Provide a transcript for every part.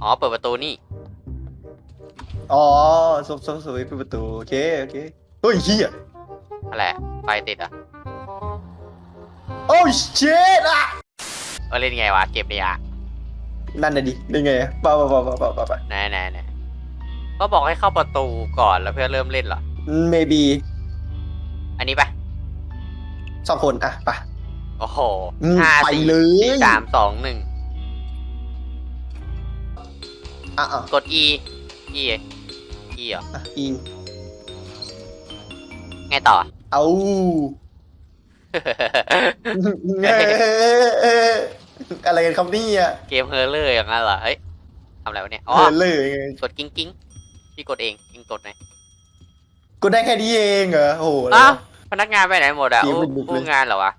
อ๋อ เปิดประตูนี่ อ๋อสวสวสวยเปิดประตูโอเคโอเคเฮ้ยเฮียอะไรไฟติดอะโอ้ยเชดอะเออเล่นไงวะ เก็บเนี่ยนั่นน่ะดิได้ไงอะป่าป่าป่าป่าป่าป่าป่าไหนไหนไหนก็บอกให้เข้าประตูก่อนแล้วเพื่อเริ่มเล่นเหรอ maybe อันนี้ปะสองคนอะไปโอ้โหห้าสี่เลยสี่สามสองหนึ่ง อะอะกด E E E เหรออะอีไงต่อ เอาเอ้ยอะไรกันครับเนี่ยเกมเฮอร์เลอร์อย่างนั้นเหรอ เฮ้ยทำอะไรวะเนี่ย อ๋อเออเลยไงกดกิ้งกิ้งพี่กดเองกิ้งกดไหนกูได้แค่นี้เองเหรอโอ้โหอ้าวพนักงานไปไหนหมดอะเกมอู้มันบุกเลยอู้งานเหรอวะ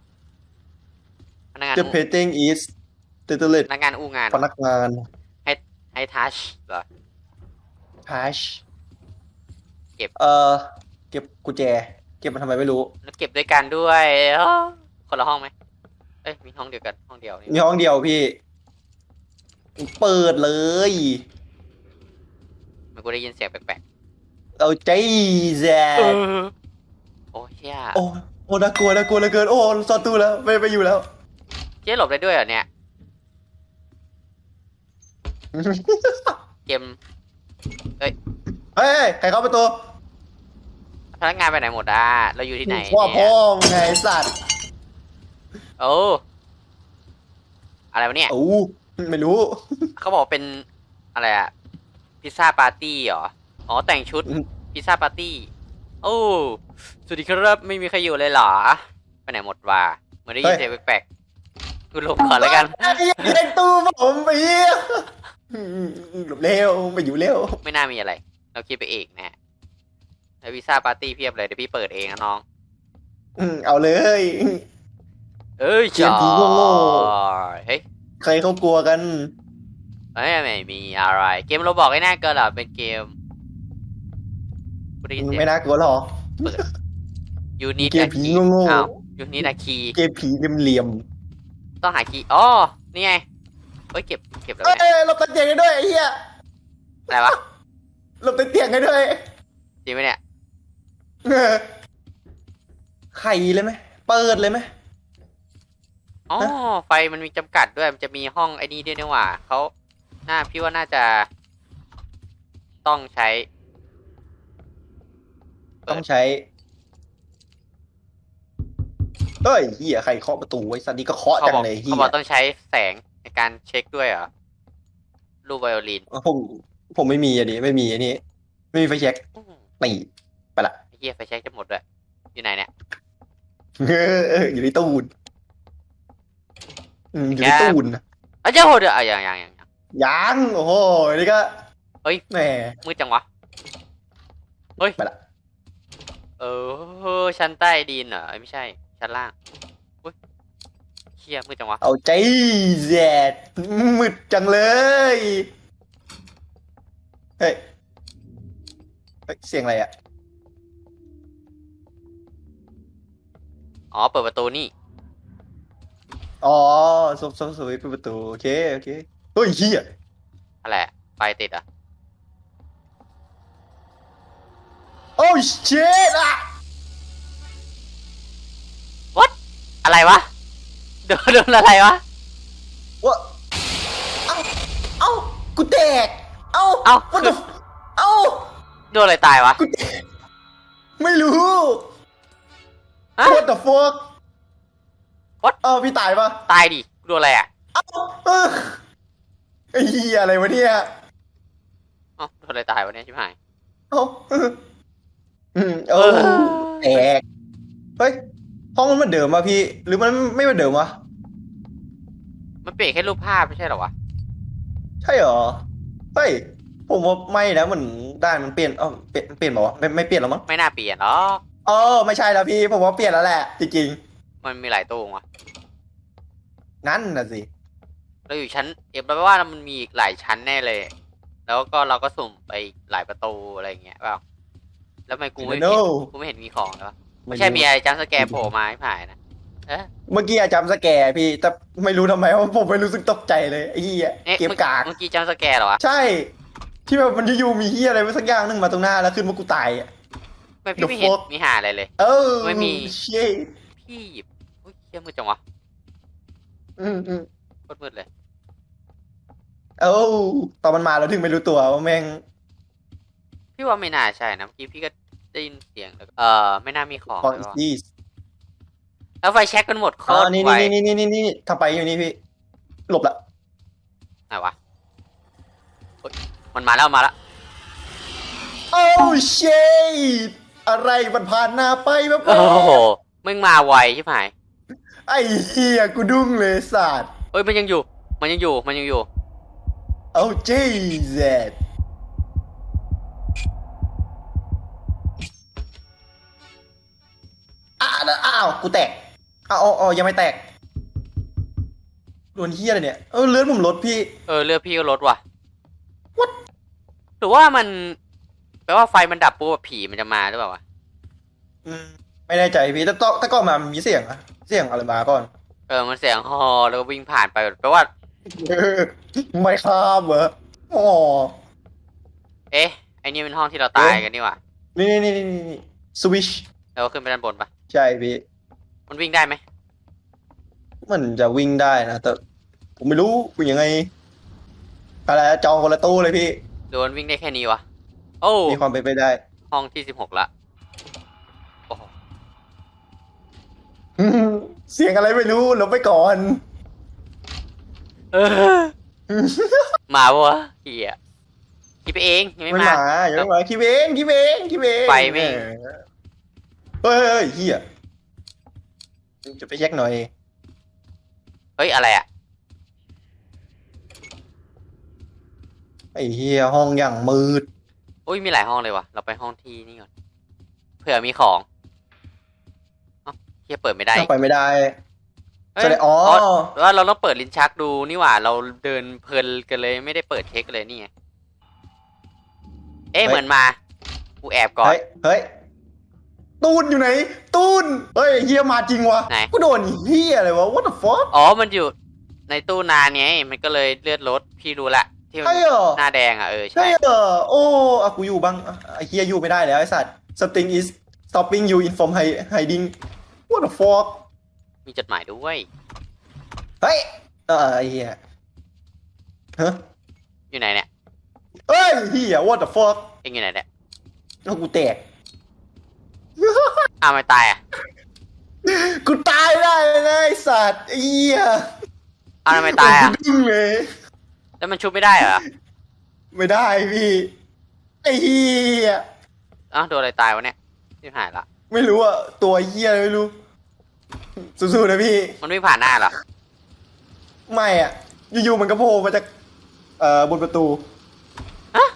พนักงาน The painting is the t o i l e t พนักงานอู้งาน พนักงาน ให้ทัชเหรอ hash เก็บ เออเก็บกุญแจ เก็บมาทำไมไม่รู้ แล้วเก็บด้วยกันด้วยอ้อคนละห้องไหมเอ้ยมีห้องเดียวกันห้องเดียวนี่มีห้องเดียวพี่ เปิดเลยมันกูได้ยินเสียงแปลกเอาใจแซๆดโอ้ยเชี่ยโอ้โอ้น่ากลัวน่ากลัวเหลือเกิน โอ้ซอนตู้แล้วไม่ไปอยู่แล้ว เจ๊หลบได้ด้วยเหรอเนี่ย เกมเฮ้ยใครเข้าประตูพนักงานไปไหนหมดอะเราอยู่ที่ไหนว่าเนี่พ่ยอมึงไงไอ้สัตว์โอ้อะไรวะเนี่ยโอ้ไม่รู้ เขาบอกเป็นอะไรอะพิซซ่าปาร์ตี้เหรออ๋อแต่งชุดอืมพิซซ่าปาร์ตี้โอ้สวัสดีครับไม่มีใครอยู่เลยเหรอไปไหนหมดวะเหมือนได้ยินเสียงแปลกๆกูหลบก่อนแล้วกันไอ้เด็กตู้ผมไปเหี้ยหลบเร็วไปอยู่เร็วไม่น่ามีอะไร เราคิดไปเองนะฮะแล้วพิซซ่าปาร์ตี้เพียบเลยเดี๋ยวพี่เปิดเองนะน้อง อืมเอาเลย เอ้ยเกมผีโง่เฮ้ยใครเขากลัวกันเอ้ยไม่มีอะไร เกมเราบอกไอ้หน้าเกินเหรอเป็นเกมกูได้ยินเสียไม่งน่ากลัวหรอก ยูนิตเกมผีโง่ๆ อ้าวยูนิตอะคีเกมผีเหลี่ยมต้องหาคีย์อ๋อนี่ไง เฮ้ยเก็บเก็บๆแล้วเอ้ยเนี่ยหลบใต้เตียงให้ด้วยไอ้เหี้ยอะไรวะหลบใต้เตียงให้ด้วยจริงไหมเนี่ยเออไข่เลยไหมเปิดเลยไหม อ๋อฮะไฟมันมีจำกัดด้วยมันจะมีห้องไอ้นี่ด้วยนี่หว่าเขาน่าพี่ว่าน่าจะ ต้องใช้ เปิด ต้องใช้ เฮ้ยเหี้ยใครเคาะประตูไว้สันนี้ก็เคาะเขาจังบอกเลยเหี้เขายบอกต้องใช้แสง ในการเช็คด้วยเหรอรูปไวโอลินผมผมไม่มีอันนี้ไม่มีอันนี้ไม่มีไฟแช็กอืมตีไปละไอ้เฮียไฟแช็กจะหมดด้วยอยู่ไหนเนี่ยเออเอออยู่ในตู้นอืมอยู่ในตู้นนะอ้าวเจ้าโหดอะยังยังยังยังยังโอ้โหอันนี่ก็เฮ้ยแหมมืดจังวะเฮ้ยไปละเออชั้นใต้ดินเหรอเอ้ยไม่ใช่ ชั้นล่างอุ้ยเฮียมืดจังวะ เอาใจแซดมืดจังเลย เฮ้ยเฮ้ย เสียงอะไรอะ อ๋อ เปิดประตูนี่ อ๋อสวสวสวยเปิดประตู โอเค โอเค เฮ้ยเฮียอะไรอะไฟติดเหรอะ โอ้เชดอะ อะไรวะ โดนโดนอะไรวะวะเอ้า เอ้า กูแตก เอ้าเอ้า What the f- เอ้า โดนอะไรตายวะ กูแตกไม่รู้ ฮะ What the fuck What? เออพี่ตายปะตายดิโดนอะไรอะเอ้าเออไอ้เหี้ยอะไรวะเนี่ย เอ้าโดนอะไรตายวะเนี่ยชิบหาย เอ้าเอออืมเออแตก เฮ้ย ห้องมันเหมือนเดิมวะพี่ หรือมันไม่เหมือนเดิมวะ มันเปลี่ยนแค่รูปภาพไม่ใช่เหรอวะ ใช่เหรอ เฮ้ย ผมว่าไม่นะเหมือนด้านมันเปลี่ยนเออเปลี่ยนเปลี่ยนบอกว่าวะไม่ไม่เปลี่ยนแล้วมั้งไม่น่าเปลี่ยนหรอกเออไม่ใช่แล้วพี่ ผมว่าเปลี่ยนแล้วแหละ จริงมันมีหลายตู้วะๆนั่นน่ะสิ เราอยู่ชั้นเอฟเราว่ามันมีอีกหลายชั้นแน่เลย แล้วก็เราก็สุ่มไปหลายประตูอะไรอย่างเงี้ยเปล่าแล้วทำไมกูไม่เห็น No กูไม่เห็นมีของเลยวะไม่ใช่มีอะไรจังสแกร์โผล่มาให้ผ่ายนะ เอ๊ะเมื่อกี้อะจำสแกร์พี่ แต่ไม่รู้ทำไมว่าผมไม่รู้สึกตกใจเลยไอ้เหี้ยเอ๊ะเก็บเมื่อกาก เมื่อกี้จำสแกร์เหรอวะใช่ ที่แบบมันอยู่ๆมีเหี้ยอะไรมาสักอย่างหนึงมาตรงหน้าแล้วขึ้นมากูตายอะไม่พี่ The ไม่เห็น fuck มีหาอะไรเลย เออไม่มี เชี่ยพี่หยิบอุ้ยเชี่ยมืดจังวะอืมอืมโคตรมืดเลย เอ้าตอนมันมาเราถึงไม่รู้ตัวว่าแม่งพี่ว่าไม่น่าใช่นะเมื่อกี้พี่ก็ได้ยินเสียงแล้วก็เออไม่น่ามีของฟอนเลยวะดี้ แล้วไฟแช็กกันหมดโคอ๋อตรนี่ไวนี่นี่นี่นี่นี่ถ้าไปอยู่นี่พี่ หลบละไหนวะเฮ้ยมันมาแล้วมาแล้วโอ้เชดอะไรมันผ่านหน้าไปแบบโอ้โหมึงมาไวใช่ไหมไอ้เหี้ยกูดุ้งเลยสัตว์เอ้ยมันยังอยู่ มันยังอยู่มันยังอยู่ โอ้เจเซดอ้าวอ้าวกูแตก อ้าวอ๋ออ๋อยังไม่แตกโดนเหี้ยอะไรเนี่ย เออเลือดผมลดพี่ เออเลือดพี่ก็ลดว่ะ What? หรือว่ามันแปลว่าไฟมันดับปุ๊บผีมันจะมาหรือเปล่าวะ อืมไม่แน่ใจพี่แต่ต้องแต่ก่อนมามันมีเสียงอะเสียงอะไรมาก่อน เออ มันเสียงฮอแล้วก็วิ่งผ่านไปแปลว่าเออไม่ข้ามเหรออ๋อ เอ๊ะไอ้นี่เป็นห้องที่เราตายกันนี่หว่า นี่นี่นี่นี่นี่สวิช แล้วก็ขึ้นไปด้านบนปะ ใช่พี่ มันวิ่งได้ไหมมันจะวิ่งได้นะแต่ผมไม่รู้วิ่งยังไง อะไรจองคนละตู้เลยพี่หรือมันวิ่งได้แค่นี้วะโอ้มีความเป็นไปได้ ห้องที่สิบหกละโอ้โหเสียงอะไรไม่รู้หลบไปก่อนเออมาปะวะเฮียคิดไปเองยังไม่ไม่มามาอย่าไม่มาคิดเองคิดเองคิดเองไปไม่เฮ้ยเฮ้ยเฮีย จะไปแยกหน่อย เฮ้ย อะไรอะ ไอ้เฮียห้องอย่างมืด อุ้ยมีหลายห้องเลยวะเราไปห้องที่นี่ก่อน เผื่อมีของเอ้าเฮียเปิดไม่ได้เข้าไปไม่ได้เอ้ยแสดงอ๋อ ว่าเราต้องเปิดลิ้นชักดูนี่หว่า เราเดินเพลินกันเลยไม่ได้เปิดเช็คเลยนี่ไงเอ๊ะเหมือนมา กูแอบก่อน เฮ้ย เฮ้ย ตูนอยู่ไหน ตูนเฮ้ยเฮียมาจริงวะไหน กูโดนเฮียอะไรวะ what the fuck อ๋อ มันอยู่ในตู้นานไง มันก็เลยเลือดลดพี่รู้ละที่มันใช่เหรอ หน้าแดงอะเออใช่ใช่เหรอโอ้อะกูอยู่บ้างอะไอ้เฮียอยู่ไม่ได้แล้วไอ้สัตว์ something is stopping you in from hi- hiding what the fuck มีจดหมายด้วย เฮ้ยเออไอ้เฮียฮะอยู่ไหนเนี่ยเอ้ยเฮีย what the fuck เอ็งอยู่ไหนเนี่ยแล้วกูแตก อ้าวไม่ตายอะกูตายได้เลยนะไอ้สัตว์ไอ้เฮียอ้าวทำไมตายอะกูดึงเลย แล้วมันชุบไม่ได้เหรอไม่ได้พี่ไอ้เฮียอ้าวโดนอะไรตายวะเนี่ยที่หายละ ไม่รู้อะตัวเฮียอะไรไม่รู้สู้ๆนะพี่ มันไม่ผ่านหน้าเหรอไม่อะอยู่ๆมันก็โผล่มาจากเอ่อบนประตูฮะ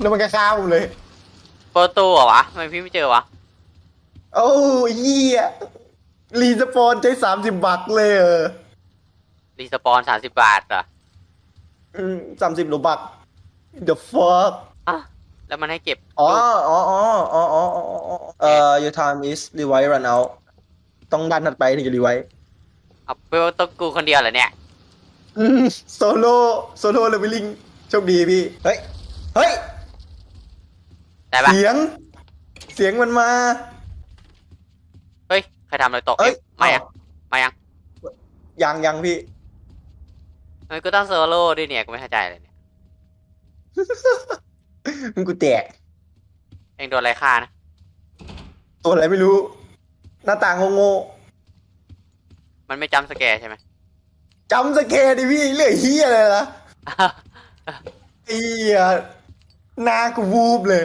แล้วมันก็ฆ่าผมเลยโปรตูเหรอวะทำไมพี่ไม่เจอวะ โอ้เฮียรีสปอนใช้สามสิบบักเลยเออรีสปอนสามสิบบาทเหรอสามสิบโลบัก the fuck อะแล้วมันให้เก็บอ๋ออ๋ออ๋ออ๋ออ๋ออ๋ออ๋อเอ่อ your time is revive run out ต้องดันถัดไปถึงจะ revive เอาไปว่าต้องกูคนเดียวเหรอเนี่ยโซโล่โซโล่เลเวลลิ่งโชคดีพี่ เฮ้ย เฮ้ย ได้ปะเสียง เสียงมันมาเฮ้ย ใครทำอะไรตกเอ้ยมายังมายังยังยังพี่ทำไมกูต้องโซโล่ด้วยเนี่ยกูไม่เข้าใจเลยเนี่ยมึงกูแตกเองโดนอะไรฆ่านะตัวอะไรไม่รู้ หน้าต่างโง่มันไม่จำสแกร์ใช่ไหมๆจำสแกร์ดิพี่เรื่องเฮียอะไรล่ะเฮียหน้ากูวูบเลย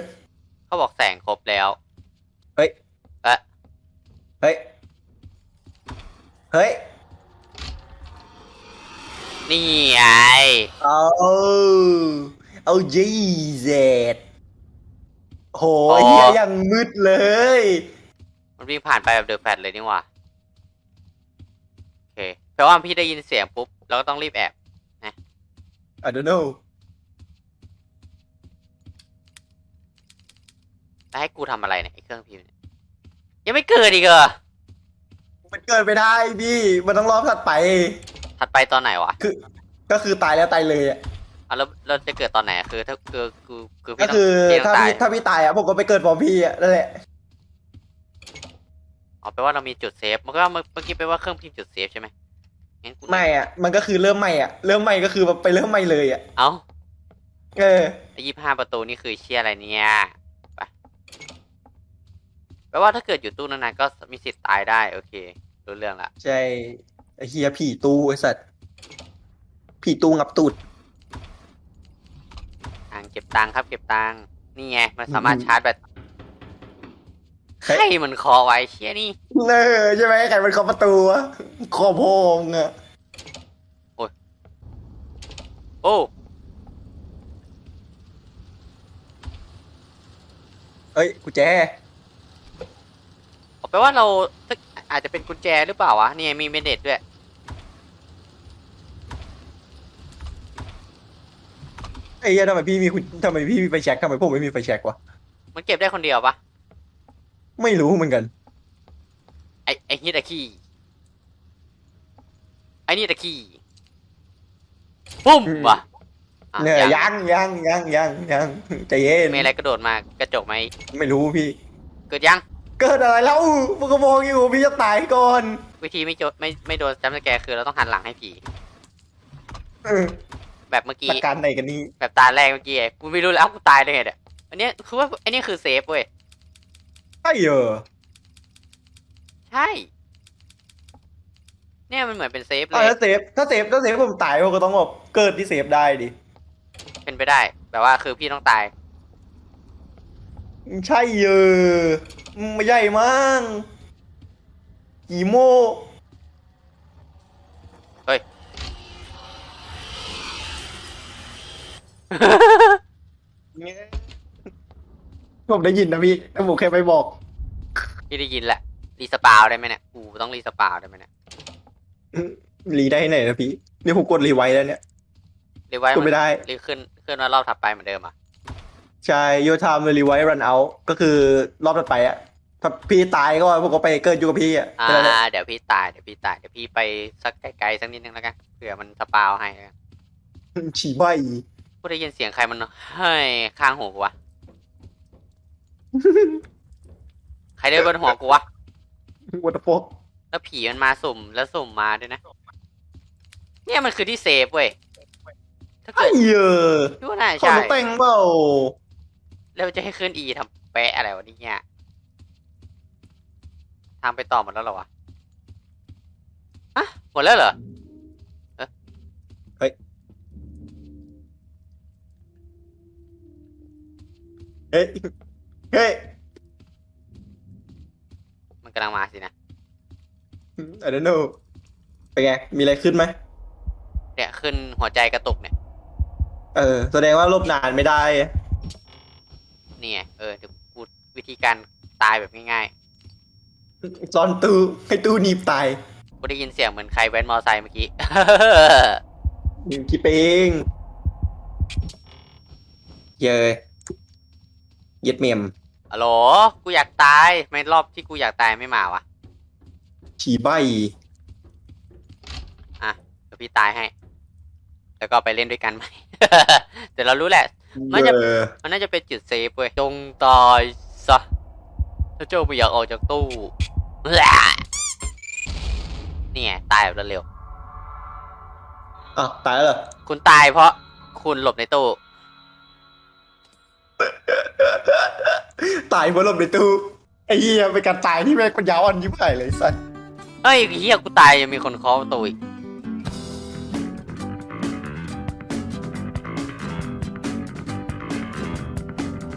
เขาบอกแสงครบแล้วเฮ้ยเอ๊ะ เฮ้ย เฮ้ย นี่ไงเอาเอาจีเซดโหอ๋อเฮียยังมืดเลย มันวิ่งผ่านไปแบบเดอะแฟลชเลยนี่หว่า โอเค แปลว่าพี่ได้ยินเสียงปุ๊บ เราก็ต้องรีบแอบ I don't know แล้วให้กูทำอะไรเนี่ยไอ้เครื่องพิมพ์เนี่ย ยังไม่เกิดอีกเหรอมันเกิดไม่ได้พี่ มันต้องรอบถัดไป ถัดไปตอนไหนวะ คือ ก็คือตายแล้วตายเลยอะอะแล้วเราจะเกิดตอนไหนอะคือถ้าคือคือคือก็พี่ต้องคือพี่ต้องถ้าตายพี่ถ้าพี่ตายอะผมก็ไปเกิดพร้อมพี่อะนั่นแหละ อ๋อแปลว่าเรามีจุดเซฟมันก็เมื่อเมื่อกี้แปลว่าเครื่องพิมพ์จุดเซฟใช่ไหมงั้นกูไม่อะ มันก็คือเริ่มใหม่อะ เริ่มใหม่ก็คือไปเริ่มใหม่เลยอะ เอ้าเออ ยี่ห้าประตูนี่คือเชี่ยอะไรเนี่ยไป แปลว่าถ้าเกิดอยู่ตู้นานๆก็มีสิทธิ์ตายได้ โอเค รู้เรื่องละใช่ไอ้เฮียผีตู้ไอ้สัตว์ผีตู้งับตูดทางเก็บตังค์ครับ เก็บตังค์นี่ไงมันสามารถอืมชาร์จแบตเฮ้ยใครมันคอไว้เชี่ยนี่เนอใช่ไหมใครเป็นเคาะประตูวะขอพงอะโอ้เอ้ยกุญแจ แปลว่าเราถ้าอาจจะเป็นกุญแจหรือเปล่าวะนี่ไงมีเมนเด็ดด้วยไอ้เหี้ยทำไมพี่มีคุณทำไมพี่มีไฟแช็กทำไมผมไม่มีไฟแช็กวะมันเก็บได้คนเดียวปะไม่รู้เหมือนกันไอไอนี่ตะขี้ไอนี่ตะขี้ปุ้มว่ะอะเนี่ยยังยังยังยังยังยังใจเย็นมีอะไรกระโดดมากระจกไหมไม่รู้พี่ เกิดยัง เกิดอะไรแล้วมึงก็มองอยู่พี่จะตายก่อนวิธีไม่โจไม่ไม่โดนจัมป์สแกร์คือเราต้องหันหลังให้ผี เออแบบเมื่อกี้หลักการไหนกันนี่แบบตาแรกเมื่อกี้ไงกูไม่รู้แล้วกูตายได้ไงเนี่ยอันเนี้ยคือว่าอันนี้คือเซฟเว้ยใช่เหรอใช่ เนี่ยมันเหมือนเป็นเซฟเลอะยถ้าเซฟถ้าเซฟถ้าเซฟผมตายผมก็ต้องแบบเกิดที่เซฟได้ดิเป็นไปได้ แบบว่าคือพี่ต้องตาย ใช่เหรอไม่ใหญ่มั้งอีโมเฮ้ย ผมได้ยินนะพี่แต่ผมแค่ไปบอก พี่ได้ยินแหละ รีสปาวได้ไหมเนี่ยกูต้องรีสปาวได้ไหมเนี่ย รีได้ไหนนะพี่ นี่ผมกดรีไว้แล้วเนี่ย รีไว้กดไม่ได้ รีขึ้นขึ้นว่ารอบถัดไปเหมือนเดิมอะ ใช่โยธามรีไว้รันเอาก็คือรอบถัดไปอะถ้าพี่ตายก็ผมก็ไปเกิดอยู่กับพี่อะอ่าแค่นั้นแหละเดี๋ยวพี่ตายเดี๋ยวพี่ตายเดี๋ยวพี่ไปสักไกลๆสักนิดนึงแล้วกันเผื่อมันสปาวให้แล้วกันฉีใบกูได้ยินเสียงใครมันเฮ้ยข้างหูกูวะใครเดินบนหัวกูวะวัตฟกแล้วผีมันมาสุ่มแล้วสุ่มมาด้วยนะ เนี่ยมันคือที่เซฟเว้ยถ้าไอ้เกิดเหี้ยพี่ว่าน่าขอใช่รถแต่งเปล่า แล้วจะให้ขึ้นอีทำแปะอะไรวะเนี่ยทางไปต่อหมดแล้วเหรอวะอะหมดแล้วเหรอเฮ้ย เฮ้ย มันกำลังมาสินะ I don't know เป็นไง มีอะไรขึ้นไหมเนี่ยขึ้นหัวใจกระตุกเนี่ย เออ แสดงว่าลบนานไม่ได้ นี่ไงเออเดี๋ยวพูดวิธีการตายแบบง่ายซ่อนตู้ให้ตู้หนีบตายๆกูได้ยินเสียงเหมือนใครแว้นมอไซค์เมื่อกี้คิดเองเย้ยเย็ดเมมฮัลโหลกูอยากตายทำไม่รอบที่กูอยากตายไม่มาวะฉีใบอะเดี๋ยวพี่ตายให้ แล้วก็ไปเล่นด้วยกันไหมแต่เรารู้แหละ มันจะเออมันน่าจะเป็นจุดเซฟเว้ยจงตายซะถ้าเจ้าไม่อยากออกจากตู้แหละนี่ไงตายแบบเร็วอ้าวตายแล้วเหรอๆคุณตายเพราะคุณหลบในตู้ตายเพราะหลบในตู้ไอ้เหี้ยเป็นการตายที่แม่งปัญญาอ่อนยิ่งใหญ่เลยสัสเฮ้ยเฮียกูตายยังมีคนเคาะประตูอีก